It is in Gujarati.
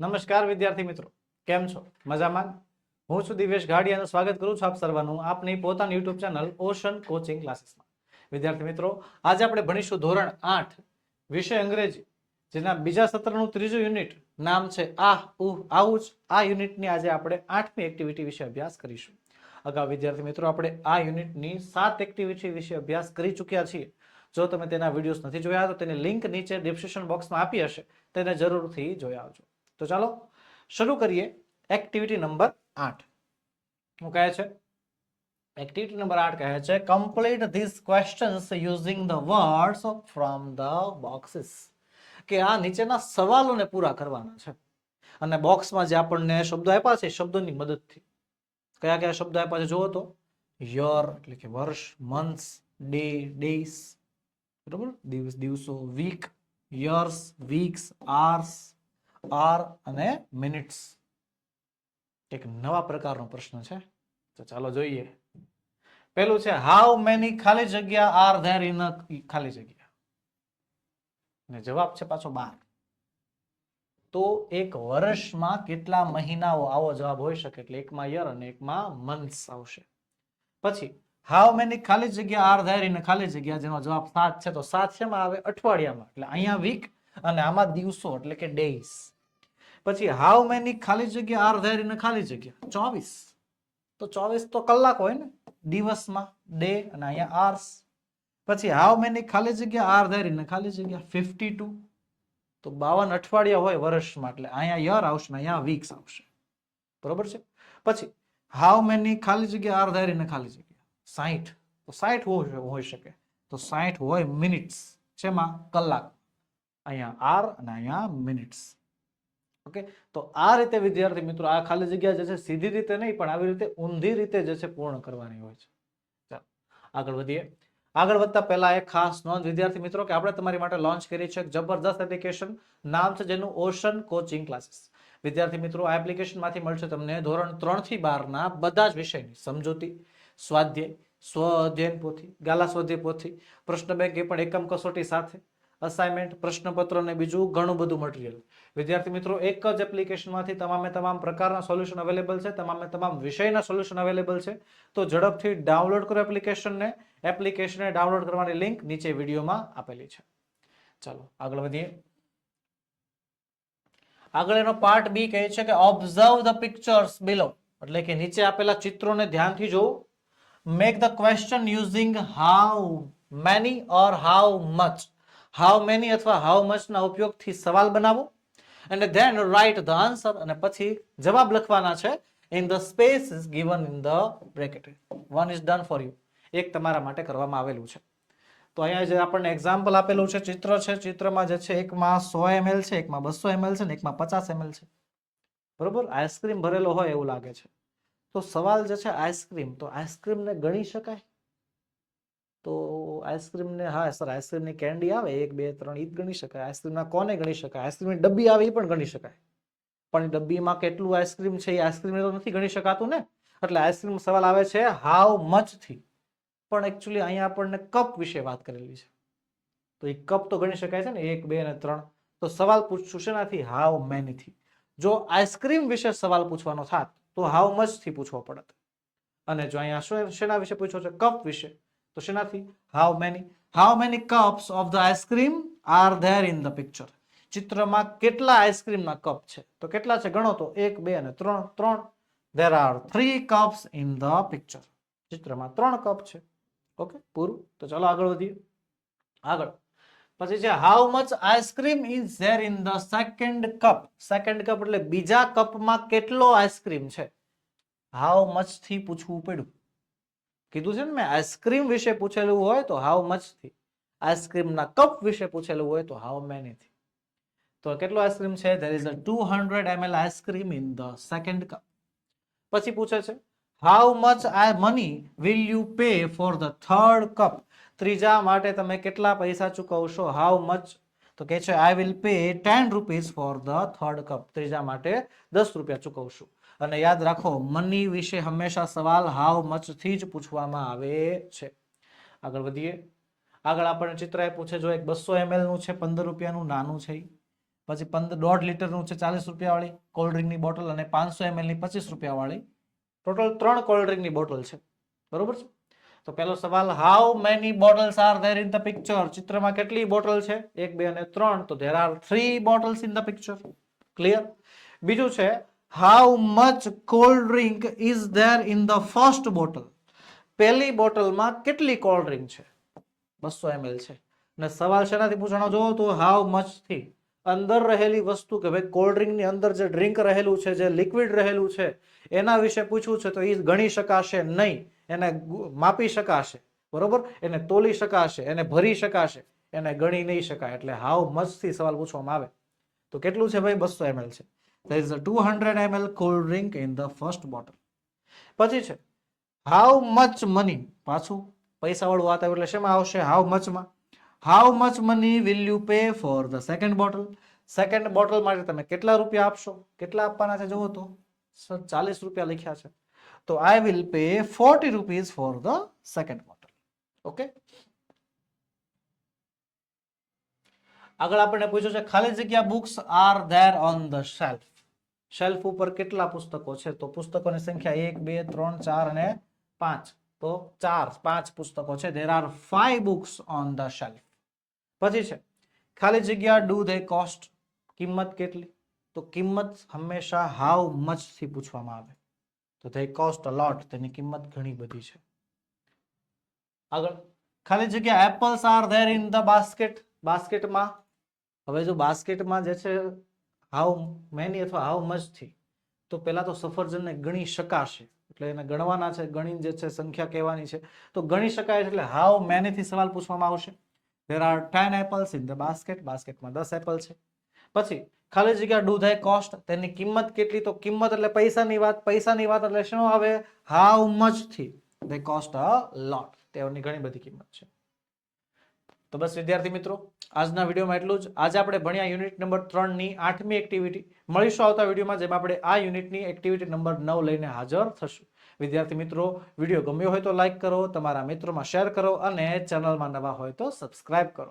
નમસ્કાર વિદ્યાર્થી મિત્રો. કેમ છો? મજામાં? હું છું દિવેશ ગાડિયાનું સ્વાગત કરું છું આપ સર્વનું આપની પોતાની યુટ્યુબ ચેનલ ઓશન કોચિંગ ક્લાસીસમાં. વિદ્યાર્થી મિત્રો, આજે આપણે ભણીશું ધોરણ આઠ, વિષય અંગ્રેજી, જેના બીજા સત્રનું ત્રીજું યુનિટ નામ છે આહ ઉહ આવું જ. આ યુનિટની આજે આપણે આઠમી એક્ટિવિટી વિશે અભ્યાસ કરીશું. અગાઉ વિદ્યાર્થી મિત્રો, આપણે આ યુનિટની સાત એક્ટિવિટી વિશે અભ્યાસ કરી ચૂક્યા છીએ. જો તમે તેના વિડીયોઝ નથી જોયા, તો તેની લિંક નીચે ડિસ્ક્રિપ્શન બોક્સમાં આપી હશે. તેને જરૂરથી જોઈ આવજો. તો ચાલો શરૂ કરીએ એક્ટિવિટી નંબર આઠ. શું કહે છે? એક્ટિવિટી નંબર આઠ કહે છે complete this questions using the words from the boxes કે આ નીચેના સવાલોને પૂરા કરવાના છે. અને બોક્સમાં જે આપણને શબ્દો આપ્યા છે શબ્દોની મદદથી. કયા કયા શબ્દો આપ્યા છે જુઓ તો. યર, એટલે કે વર્ષ મંથ્સ ડે ડેઝ બરોબર? દિવસ, દિવસો week years weeks hours R અને મિનિટ્સ. એક નવા પ્રકારનો પ્રશ્ન છે. તો ચાલો જોઈએ. પેલું છે હાઉ મેની ખાલી જગ્યા આર ધેર ઇન ખાલી જગ્યા. જવાબ છે પાછો બાર. તો એક વર્ષમાં કેટલા મહિનાઓ? આવો જવાબ હોઈ શકે એટલે એકમાં યર અને એકમાં મંથ્સ આવશે. પછી હાઉ મેની ખાલી જગ્યા આર ધેર ઇન ખાલી જગ્યા જેનો જવાબ સાત છે, તો સાત શેમાં આવે? અઠવાડિયામાં. એટલે અહીંયા વીક અને આમાં દિવસો, એટલે કે ડેઝ પછી હાઉ મેની ખાલી જગ્યા આર ધેર ઇન ખાલી જગ્યા? ચોવીસ. તો ચોવીસ તો કલાક હોય ને, દિવસમાં ડે અને અહીંયા આર્સ પછી હાઉ મેની ખાલી જગ્યા આર ધેર ઇન ખાલી જગ્યા? ફિફ્ટી ટુ તો બાવન અઠવાડિયા હોય વર્ષમાં, એટલે અહીંયા યર આવશે ને અહીંયા વીક્સ આવશે. બરોબર છે? પછી હાઉ મેની ખાલી જગ્યા આર ધેર ઇન ખાલી જગ્યા? સાઠ તો સાઠ હોઈ શકે. તો સાઠ હોય મિનિટ્સ શેમાં કલાક. અહીંયા આર અને અહીંયા મિનિટ્સ. ઓકે? તો આ રીતે વિદ્યાર્થી મિત્રો આ ખાલી જગ્યા જે છે સીધી રીતે નહીં, પણ આવી રીતે ઊંધી રીતે જે છે પૂર્ણ કરવાની હોય છે. ચાલો, આગળ વધીએ. આગળ વધતા પહેલા એક ખાસ નોંધ વિદ્યાર્થી મિત્રો કે આપણે તમારી માટે લોન્ચ કરી છે જબરદસ્ત એપ્લિકેશન નામ છે જેનું ઓશન કોચિંગ ક્લાસીસ વિદ્યાર્થી મિત્રો, આ એપ્લિકેશનમાંથી મળશે તમને ધોરણ ત્રણથી બારના બધા જ વિષયની સમજૂતી, સ્વાધ્યાય સ્વ અધ્યયન પોથી, ગાલા સ્વાધ્યાય પોથી, પ્રશ્ન બેંક એ પણ એકમ કસોટી સાથે અસાઇનમેન્ટ પ્રશ્નપત્ર અને બીજું ઘણું બધું મટીરિયલ વિદ્યાર્થી મિત્રો, એક જ એપ્લિકેશનમાંથી તમામે તમામ પ્રકારના સોલ્યુશન અવેલેબલ છે, તમામે તમામ વિષયના સોલ્યુશન અવેલેબલ છે. તો ઝડપથી ડાઉનલોડ કરો એપ્લિકેશનને એપ્લિકેશનને ડાઉનલોડ કરવાની લિંક નીચે વિડીયોમાં આપેલી છે. ચાલો, આગળ વધીએ. આગળ એનો પાર્ટ બી કહે છે કે ઓબ્ઝર્વ ધ પિક્ચર્સ બિલો એટલે કે નીચે આપેલા ચિત્રોને ધ્યાનથી જોવું make the question using how many or how much how many અથવા હાઉ મચના ઉપયોગથી સવાલ બનાવો? અને ધેન રાઇટ ધ આન્સર અને પછી જવાબ લખવાના છે in the space is given in the bracket one is done for you એક તમારા માટે કરવામાં આવેલું છે. તો અહીંયા જે આપણને એક્ઝામ્પલ આપેલું છે, ચિત્ર છે, ચિત્રમાં જે છે, એકમાં સો એમએલ છે, એકમાં બસો એમએલ છે, ને એકમાં પચાસ એમએલ છે. બરોબર? આઈસ્ક્રીમ ભરેલો હોય એવું લાગે છે. તો સવાલ જે છે આઈસ્ક્રીમ તો આઈસ્ક્રીમને ગણી શકાય? તો આઈસ્ક્રીમને, હા, સર, આઈસ્ક્રીમની કેન્ડી આવે, એક, બે, ત્રણ જ ગણી શકાય. આઈસ્ક્રીમના કોને ગણી શકાય? આઈસ્ક્રીમની ડબ્બી આવે એ પણ ગણી શકાય. પણ ડબ્બીમાં કેટલું આઈસ્ક્રીમ છે એ આઈસ્ક્રીમ તો નથી ગણી શકાતું ને? એટલે આઈસ્ક્રીમ સવાલ આવે છે હાવ મચથી? પણ એકચ્યુઅલી અહીંયા આપણને કપ વિશે વાત કરેલી છે. તો એ કપ તો ગણી શકાય છે ને? એક, બે અને ત્રણ. તો સવાલ પૂછશું શેનાથી? હાવ મેનીથી જો આઈસ્ક્રીમ વિશે સવાલ પૂછવાનો થાત, તો હાવ મચથી? પૂછવો પડત. અને જો અહીંયા શું, શેના વિશે પૂછ્યો છે? કપ વિશે. તો શેનાથી? How many how many cups of the ice cream are there in the picture ચિત્રમાં કેટલા આઈસ્ક્રીમના કપ છે? તો કેટલા છે? ગણો તો એક, બે અને ત્રણ. ત્રણ. There are three cups in the picture ચિત્રમાં ત્રણ કપ છે. ઓકે પૂરું? તો ચાલો આગળ વધીએ. આગળ. પછી છે how much ice cream is there in the second cup second cup એટલે બીજા કપમાં કેટલો આઈસ્ક્રીમ છે? હાઉ મચથી પૂછવું પડ્યું? કીધું છે ને, મેં આઈસ્ક્રીમ વિશે પૂછેલું હોય તો હાઉ મચથી. આઈસ્ક્રીમના કપ વિશે પૂછેલું હોય તો હાઉ મેની થી. તો કેટલો આઈસ્ક્રીમ છે? There is a two hundred ML ice cream in the second cup પછી પૂછે છે how much I money will you pay for the third cup ત્રીજા, માટે તમે કેટલા પૈસા ચૂકવશો? હાઉ મચ તો કે છે I will pay ten rupees for the third cup ત્રીજા, માટે દસ રૂપિયા ચૂકવશું. અને યાદ રાખો, મની વિશે હંમેશા સવાલ હાવ મચથી જ પૂછવામાં આવે છે. આગળ વધીએ. આગળ આપણને ચિત્ર એ પૂછે, જો એક બસો એમએલનું છે, પંદર રૂપિયાનું નાનું છે પછી પંદર દોઢ લીટરનું છે, ચાલીસ રૂપિયાવાળી કોલ્ડ ડ્રિંકની બોટલ અને પાંચસો એમએલની પચીસ રૂપિયાવાળી. ટોટલ ત્રણ કોલ્ડ ડ્રિંકની બોટલ છે. બરોબર છે? તો પહેલો સવાલ how many bottles are there in the picture ચિત્રમાં કેટલી બોટલ છે? એક, બે અને ત્રણ. તો there are three bottles in the picture clear બીજું છે how much cold drink is there in the first bottle પહેલી બોટલમાં કેટલી કોલ્ડ ડ્રિંક છે? બસો એમએલ છે. અને સવાલ શેનાથી પૂછવાનો? જોવો તો હાઉ મચથી અંદર રહેલી વસ્તુ કે ભાઈ કોલ્ડ ડ્રિંકની અંદર જે ડ્રિંક રહેલું છે, જે લિક્વિડ રહેલું છે, એના વિશે પૂછવું છે તો એ ગણી શકાશે નહીં. એને માપી શકાશે. બરોબર? એને તોલી શકાશે, એને ભરી શકાશે, એને ગણી નહીં શકાય. એટલે હાઉ મચથી સવાલ પૂછવામાં આવે. તો કેટલું છે ભાઈ? બસો એમએલ છે. There is a 200 ml cold drink in the first bottle. પછી છે હાઉ મચ મની પાછું પૈસા વાળું વાત આવે એટલે શેમાં આવશે? How મચમાં how much money will you pay for the second bottle second bottle માટે તમે કેટલા રૂપિયા આપશો? કેટલા આપવાના છે? જુઓ તો, સર, ચાલીસ રૂપિયા લખ્યા છે. તો I will pay forty rupees for the second bottle okay આગળ આપણે પૂછ્યું છે, ખાલી જગ્યા books are there on the shelf shelf ઉપર કેટલા પુસ્તકો છે? તો પુસ્તકોની સંખ્યા એક, બે, ત્રણ, ચાર અને પાંચ. તો ચાર, પાંચ પુસ્તકો છે. There are five books on the shelf પછી છે, ખાલી જગ્યા ડુ ધે કોસ્ટ કિંમત કેટલી? તો કિંમત હંમેશા હાઉ મચથી પૂછવામાં આવે. તો ધે કોસ્ટ અલોટ તેની કિંમત ઘણી બધી છે. આગળ, ખાલી જગ્યા apples are there in the basket બાસ્કેટમાં હવે જો બાસ્કેટમાં જે છે હાઉ મેની અથવા હાઉ મચથી તો પહેલાં તો સફરજનને ગણી શકાશે. એટલે એને ગણવાના છે, ગણીને જે છે સંખ્યા કહેવાની છે. તો ગણી શકાય એટલે હાઉ મેનીથી સવાલ પૂછવામાં આવશે. There are ten apples in the basket બાસ્કેટમાં દસ એપલ છે. પછી, ખાલી જગ્યા ડુ ધાય કોસ્ટ તેની કિંમત કેટલી? તો કિંમત એટલે પૈસાની વાત. પૈસાની વાત એટલે શું આવે? હાઉ મચથી થી. કોસ્ટ અ લોટ તેઓની ઘણી બધી કિંમત છે. તો બસ વિદ્યાર્થી મિત્રો, આજના વિડીયોમાં એટલું જ. આજે આપણે ભણ્યા યુનિટ નંબર ત્રણની આઠમી એક્ટિવિટી મળીશું આવતા વિડીયોમાં જેમાં આપણે આ યુનિટની એક્ટિવિટી નંબર નવ લઈને હાજર થશું. વિદ્યાર્થી મિત્રો, વીડિયો ગમ્યો હોય તો લાઇક કરો, તમારા મિત્રોમાં શેર કરો અને ચેનલમાં નવા હોય તો સબસ્ક્રાઇબ કરો.